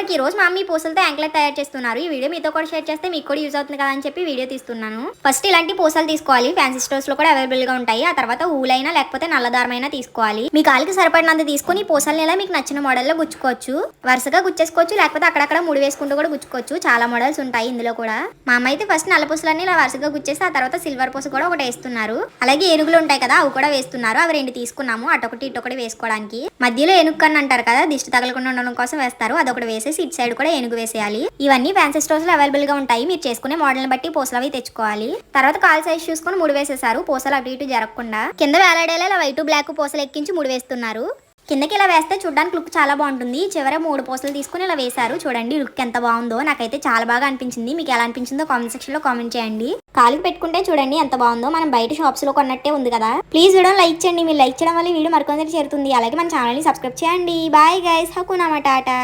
అందరికీ ఈ రోజు మా అమ్మ పూసలతో యాంక్లెట్ తయారు చేస్తున్నారు. ఈ వీడియో మీతో కూడా షేర్ చేస్తే మీకు కూడా యూజ్ అవుతుంది కదా అని చెప్పి వీడియో తీస్తున్నాను. ఫస్ట్ ఇలాంటి పూసలు తీసుకోవాలి. ఫ్యాన్సీ స్టోర్స్లో కూడా అవైలబుల్గా ఉంటాయి. ఆ తర్వాత ఊలైనా లేకపోతే నల్లదారమైనా తీసుకోవాలి. మీ కాలికి సరిపడినంత తీసుకుని పూసల్ని ఇలా మీకు నచ్చిన మోడల్లో గుచ్చుకోవచ్చు. వరుసగా గుచ్చేసుకోవచ్చు. లేకపోతే అక్కడక్కడ ముడి వేసుకుంటూ కూడా గుచ్చుకోవచ్చు. చాలా మోడల్స్ ఉంటాయి ఇందులో కూడా. మా అమ్మ అయితే ఫస్ట్ నల్ల పూసలన్నీ ఇలా వరుసగా గుచ్చేసి ఆ తర్వాత సిల్వర్ పూస కూడా ఒకటి వేస్తున్నారు. అలాగే ఏనుగులు ఉంటాయి కదా అవి కూడా వేస్తున్నారు. అవి రెండు తీసుకున్నాము. అటొకటి ఇటొకటి వేసుకోవడానికి. మధ్యలో ఏనుగు అంటారు కదా దిష్టి తగలకుండా ఉండడం కోసం వేస్తారు. అదొకటి వేసి వచ్చేసి ఇటు సైడ్ కూడా ఏనుగు వేసేయాలి. ఇవన్నీ ఫ్యాన్సీ స్టోర్స్లో అవైలబుల్గా ఉంటాయి. మీరు చేసుకునే మోడల్ బట్టి పూసలు అవి తెచ్చుకోవాలి. తర్వాత కాల్ సైజ్ చూసుకొని ముడి వేసేసారు. పూసలు అటు ఇటు జరగకుండా కింద వేలాడేలా ఇలా వైట్ బ్లాక్ పూసలు ఎక్కించి ముడి వేస్తున్నారు. కిందకి ఇలా వేస్తే చూడడానికి లుక్ చాలా బాగుంటుంది. చివర మూడు పూసలు తీసుకుని ఇలా వేశారు. చూడండి లుక్ ఎంత బాగుందో. నాకైతే చాలా బాగా అనిపించింది. మీకు ఎలా అనిపించిందో కామెంట్ సెక్షన్లో కామెంట్ చేయండి. కాలుకి పెట్టుకుంటే చూడండి ఎంత బాగుందో. మనం బయట షాప్స్లో కొన్నట్టే ఉంది కదా. ప్లీజ్ వీడియో లైక్ చేయండి. మీరు లైక్ చేయడం వల్ల వీడియో మరికొందరికి చేరుతుంది. అలాగే మన ఛానల్ని సబ్స్క్రైబ్ చేయండి. బాయ్ గైస్ హకునా టాటా.